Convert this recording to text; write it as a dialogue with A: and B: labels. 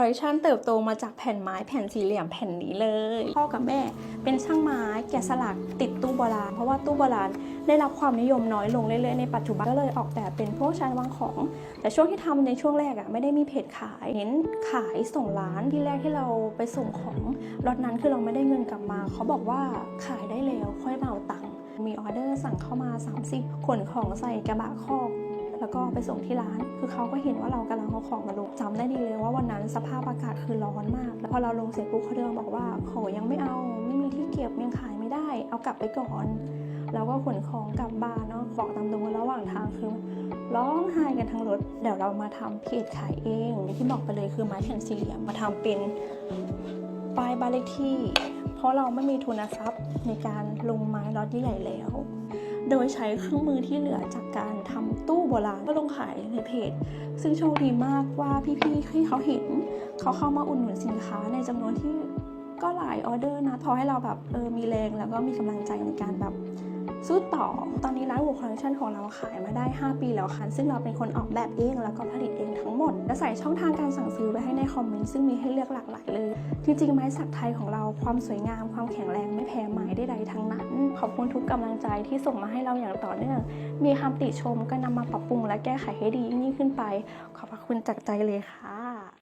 A: คอลเลคชันเติบโตมาจากแผ่นไม้แผ่นสี่เหลี่ยมแผ่นนี้เลย พ่อกับแม่เป็นช่างไม้แกะสลักติดตู้โบราณ เพราะว่าตู้โบราณได้รับความนิยมน้อยลงเรื่อยๆในปัจจุบันก็เลยออกแบบเป็นพวกชั้นวางของ แต่ช่วงที่ทำในช่วงแรกอะไม่ได้มีเพจขายเน้นขายส่งร้านที่แรกที่เราไปส่งของรถนั้นคือเราไม่ได้เงินกลับมา เขาบอกว่าขายได้แล้วค่อยมาเอาตังค์มีออเดอร์สั่งเข้ามา 30 ขนของใส่กระบะคอก แล้วก็ไปส่งที่ร้าน คือเขาก็เห็นว่าเรากำลังเอาของมาลงจำได้ดีเลยว่าวันนั้นสภาพอากาศคือร้อนมาก แล้วพอเราลงเสร็จปุ๊บเขาเดินมบอกว่าขอยังไม่เอา ไม่มีที่เก็บยังขายไม่ได้ เอากลับไปก่อนแล้วก็ขนของกลับบ้านเนาะบอกตามตรงว่าระหว่างทางคือร้องไห้กันทั้งรถ เดี๋ยวเรามาทำเพจขายเองที่บอกไปเลยคือไม้แผ่นสี่เหลี่ยมมาทำเป็นป้ายบ้านเลขที่ เพราะเราไม่มีทุนทรัพย์ในการลงไม้ล็อตใหญ่แล้ว โดยใช้เครื่องมือที่เหลือจากการทำตู้โบราณก็ลงขายในเพจ ซึ่งโชคดีมากว่าพี่ๆที่เขาเห็น เขาเข้ามาอุดหนุนสินค้าในจำนวนที่ก็หลายออเดอร์นะพอให้เราแบบเออมีแรงแล้วก็มีกำลังใจในการแบบ สู้ต่อ ตอนนี้ร้านหัวคอลเลคชันของเราขายมาได้ 5 ปีแล้วค่ะ ซึ่งเราเป็นคนออกแบบเองแล้วก็ผลิตเองทั้งหมด และใส่ช่องทางการสั่งซื้อไว้ให้ในคอมเมนต์ซึ่งมีให้เลือกหลากหลายเลย จริงๆ ไม้สักไทยของเราความสวยงามความแข็งแรงไม่แพ้ไม้ใดๆทั้งนั้น ขอบคุณทุกกำลังใจที่ส่งมาให้เราอย่างต่อเนื่อง มีคำติชมก็นำมาปรับปรุงและแก้ไขให้ดียิ่งขึ้นไป ขอบพระคุณจากใจเลยค่ะ